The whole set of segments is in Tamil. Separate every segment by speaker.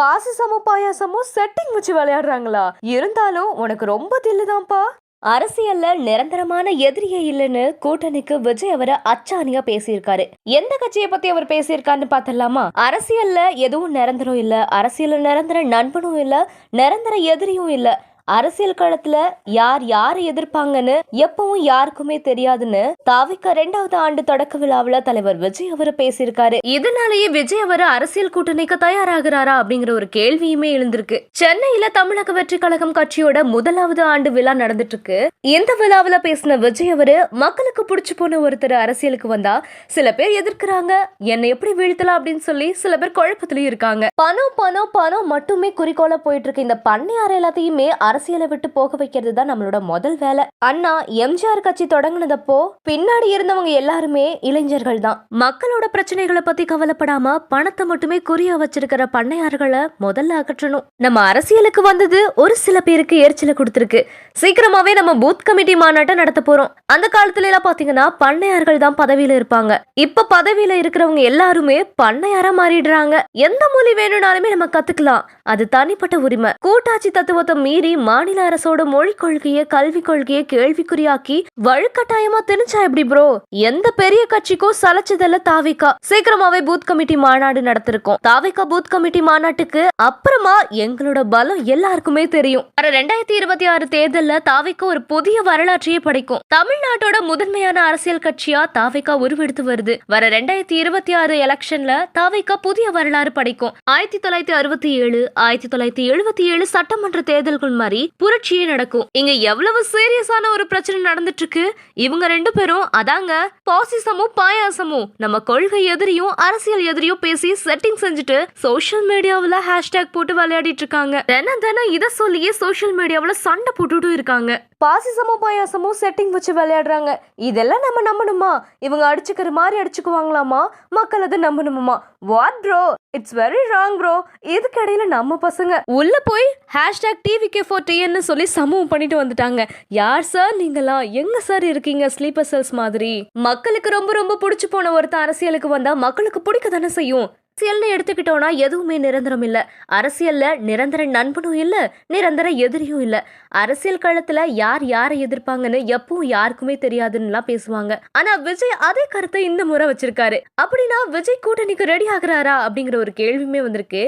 Speaker 1: பாசிசமும் பாயாசமும் செட்டிங் வச்சு விளையாடுறாங்களா? இருந்தாலும் உனக்கு ரொம்ப தில்லுதான்ப்பா. அரசியல்ல நிரந்தரமான எதிரியே இல்லைன்னு கூட்டணிக்கு விஜய் அவரை அச்சாணியா பேசியிருக்காரு. எந்த கட்சியை பத்தி அவர் பேசியிருக்காருன்னு பார்த்தலாமா அரசியல்ல எதுவும் நிரந்தரம் இல்ல. அரசியல்ல நிரந்தர நண்பனும் இல்ல. நிரந்தர எதிரியும் இல்லை. அரசியல் களத்துல யார் யாரை எதிர்ப்பாங்கன்னு எப்பவும் யாருக்குமே தெரியாதுன்னு தாவிக்க ரெண்டாவது ஆண்டு தொடக்க விழாவுல தலைவர் விஜய் அவர் பேசியிருக்காரு. இதனாலேயே விஜய் அவர் அரசியல் கூட்டணிக்கு தயாராகிறாரா அப்படிங்கிற ஒரு கேள்வியுமே எழுந்திருக்கு. சென்னையில தமிழக வெற்றி கழகம் கட்சியோட முதலாவது ஆண்டு விழா நடந்துட்டு இருக்கு இந்த விழாவுல பேசின விஜய் அவரு மக்களுக்கு பிடிச்சு போன ஒருத்தர் அரசியலுக்கு வந்தா சில பேர் எதிர்க்கிறாங்க என்னை எப்படி வீழ்த்தலாம் அப்படின்னு சொல்லி சில பேர் குழப்பத்திலயும் இருக்காங்க. பணம் பணம் பணம் மட்டுமே குறிக்கோளா போயிட்டு இருக்கு இந்த பண்ணையார் எல்லாத்தையுமே அரசியலை விட்டு போக வைக்கிறது தான் நம்மளோட முதல் வேலை. அண்ணா எம்ஜிஆர் கட்சி தொடங்கினதப்போ பின்னாடி இருந்தவங்க எல்லாருமே இளைஞர்கள் தான். மக்களோட பிரச்சனைகளை பத்தி கவலைப்படாம பணத்தை மட்டுமே குறியா வச்சிருக்கிற பண்ணையார்களை முதல்ல அகற்றணும். நம்ம அரசியலுக்கு வந்தது ஒரு சில பேருக்கு எரிச்சலை கொடுத்துருக்கு. சீக்கிரமாவே நம்ம பூத் கமிட்டி மாநாட்டை நடத்த போறோம். அந்த காலத்துல எல்லாம் பாத்தீங்கன்னா பண்ணையார்கள் தான் பதவியில இருப்பாங்க. இப்ப பதவியில இருக்கிறவங்க எல்லாருமே பண்ணையாரா மாறிடுறாங்க. எந்த மொழி வேணும்னாலுமே நம்ம கத்துக்கலாம். அது தனிப்பட்ட உரிமை. கூட்டாட்சி தத்துவத்தை மீறி மாநில அரசோட மொழி கொள்கையை கல்வி கொள்கையை கேள்விக்குறியாக்கி வழுக்கட்டாயமா திணிச்சா எப்படி ப்ரோ எந்த பெரிய கட்சிக்கும் சலைச்சதல்ல தாவிக்கா சீக்கிரமாவே பூத் கமிட்டி மாநாடு நடத்திருக்கோம். தாவிக்கா பூத் கமிட்டி மாநாட்டுக்கு அப்புறமா எங்களோட பலம் எல்லாருக்குமே தெரியும். வர ரெண்டாயிரத்தி இருபத்தி ஆறு தேர்தல்ல தாவிக்கா ஒரு புதிய வரலாற்றையே படைக்கும். தமிழ்நாட்டோட முதன்மையான அரசியல் கட்சியா தாவிக்கா உருவெடுத்து வருது. வர ரெண்டாயிரத்தி இருபத்தி ஆறு எலெக்ஷன்ல தாவிக்கா புதிய வரலாறு படைக்கும். ஆயிரத்தி தொள்ளாயிரத்தி அறுபத்தி ஏழு ஆயிரத்தி தொள்ளாயிரத்தி எழுபத்தி ஏழு சட்டமன்ற தேர்தல்கள் மாதிரி. புரட்சியே நடக்கும். இங்க எவ்வளவு சீரியஸான ஒரு பிரச்சனை நடந்துட்டு இருக்கு இவங்க ரெண்டு பேரும் அதாங்க பாசிசமும் பாயாசமும். நம்ம கொள்கை எதிரியும் அரசியல் எதிரியும் பேசி செட்டிங் செஞ்சுட்டு சோஷியல் மீடியாவில் ஹேஷ்டேக் போட்டு விளையாடிட்டு இருக்காங்க. தினம் தினம் இதை சொல்லியே சோஷியல் மீடியாவில் சண்டை போட்டுட்டும் இருக்காங்க. பாசிசமும் பாயாசமும் செட்டிங் வச்சு விளையாடுறாங்க. இதெல்லாம் நம்ம நம்பணுமா? இவங்க அடிச்சுக்கிற மாதிரி அடிச்சுக்குவாங்களாமா? மக்கள் அதை நம்பணுமா what bro it's very wrong bro இதுக்கு இடையில நம்ம பசங்க உள்ள போய் ஹேஷ்டாக் டிவி கே ஃபோர் டிஎன்னு சொல்லி சமூகம் பண்ணிட்டு வந்துட்டாங்க. யார் சார் நீங்களா? எங்க சார் இருக்கீங்க? ஸ்லீப்பர் செல்ஸ் மாதிரி. மக்களுக்கு ரொம்ப ரொம்ப பிடிச்சு போன ஒருத்தன் அரசியலுக்கு வந்தா மக்களுக்கு பிடிக்க தானே செய்யும்? அரசியல்னு எடுத்துக்கிட்டோம்னா எதுவுமே நிரந்தரம் இல்லை. அரசியலில் நிரந்தர நண்பனும் இல்லை நிரந்தர எதிரியும் இல்லை. அரசியல் களத்தில் யார் யாரை எதிர்ப்பாங்கன்னு எப்பவும் யாருக்குமே தெரியாதுன்னுலாம் பேசுவாங்க. ஆனால் விஜய் அதே கருத்தை இந்த முறை வச்சிருக்காரு. அப்படின்னா விஜய் கூட்டணிக்கு ரெடி ஆகுறாரா அப்படிங்கிற ஒரு கேள்வியுமே வந்திருக்கு.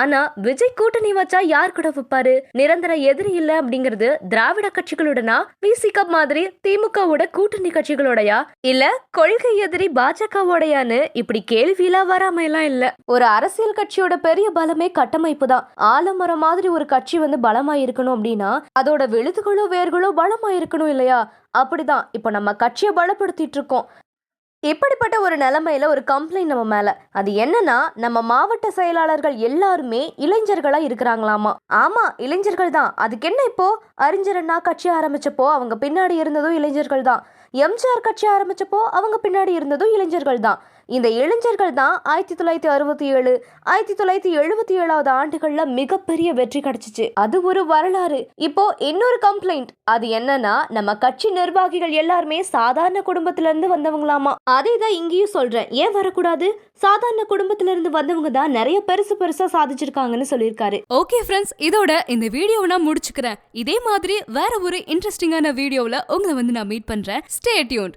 Speaker 1: ஆனால் விஜய் கூட்டணி வச்சா யார் கூட வைப்பாரு? நிரந்தர எதிரி இல்லை அப்படிங்கிறது திராவிட கட்சிகளுடனா விசிக மாதிரி திமுகவோட கூட்டணி கட்சிகளோடையா? இல்லை கொள்கை எதிரி பாஜகவோடையான்னு இப்படி கேள்வியெல்லாம் வராம எல்லாம் ஒரு அரசியல் கட்சியோட பெரிய பலமே கட்டமைப்பு தான் ஆலமரம் மாதிரி ஒரு கட்சி வந்து பலமா இருக்கணும் அப்படின்னா அதோட விழுதுகளோ வேர்களோ பலமா இருக்கணும் இல்லையா? அப்படிதான். இப்போ நம்ம கட்சியை பலப்படுத்திட்டு இருக்கோம். இப்படிப்பட்ட ஒரு நிலைமையில ஒரு கம்ப்ளைண்ட் நம்ம மேல. அது என்னன்னா நம்ம மாவட்ட செயலாளர்கள் எல்லாருமே இளைஞர்களா இருக்கிறாங்களாமா? ஆமா இளைஞர்கள் தான் அதுக்கு என்ன இப்போ? அறிஞர் அண்ணா கட்சி ஆரம்பிச்சப்போ அவங்க பின்னாடி இருந்ததும் இளைஞர்கள் தான் எம்ஜிஆர் கட்சி ஆரம்பிச்சப்போ அவங்க பின்னாடி இருந்ததும் இளைஞர்கள் தான் இந்த இளைஞர்கள் தான் ஆயிரத்தி தொள்ளாயிரத்தி அறுபத்தி ஏழு ஆயிரத்தி தொள்ளாயிரத்தி எழுபத்தி ஏழாவது ஆண்டுகள்ல மிகப்பெரிய வெற்றி கிடைச்சிச்சு. அது ஒரு வரலாறு. இப்போ இன்னொரு கம்ப்ளைண்ட் அது என்னன்னா நம்ம கட்சி நிர்வாகிகள் எல்லாருமே சாதாரண குடும்பத்துல இருந்து வந்தவங்களாமா? அதே தான் இங்கேயும் சொல்றேன். ஏன் வரக்கூடாது? சாதாரண குடும்பத்துல இருந்து வந்தவங்க தான் நிறைய பெருசு பெருசா சாதிச்சிருக்காங்கன்னு சொல்லியிருக்காரு.
Speaker 2: ஓகே ஃப்ரெண்ட்ஸ் இதோட இந்த வீடியோவை நான் முடிச்சுக்கிறேன். இதே மாதிரி வேற ஒரு இன்ட்ரெஸ்டிங்கான வீடியோவில் உங்களை வந்து நான் மீட் பண்றேன். Stay tune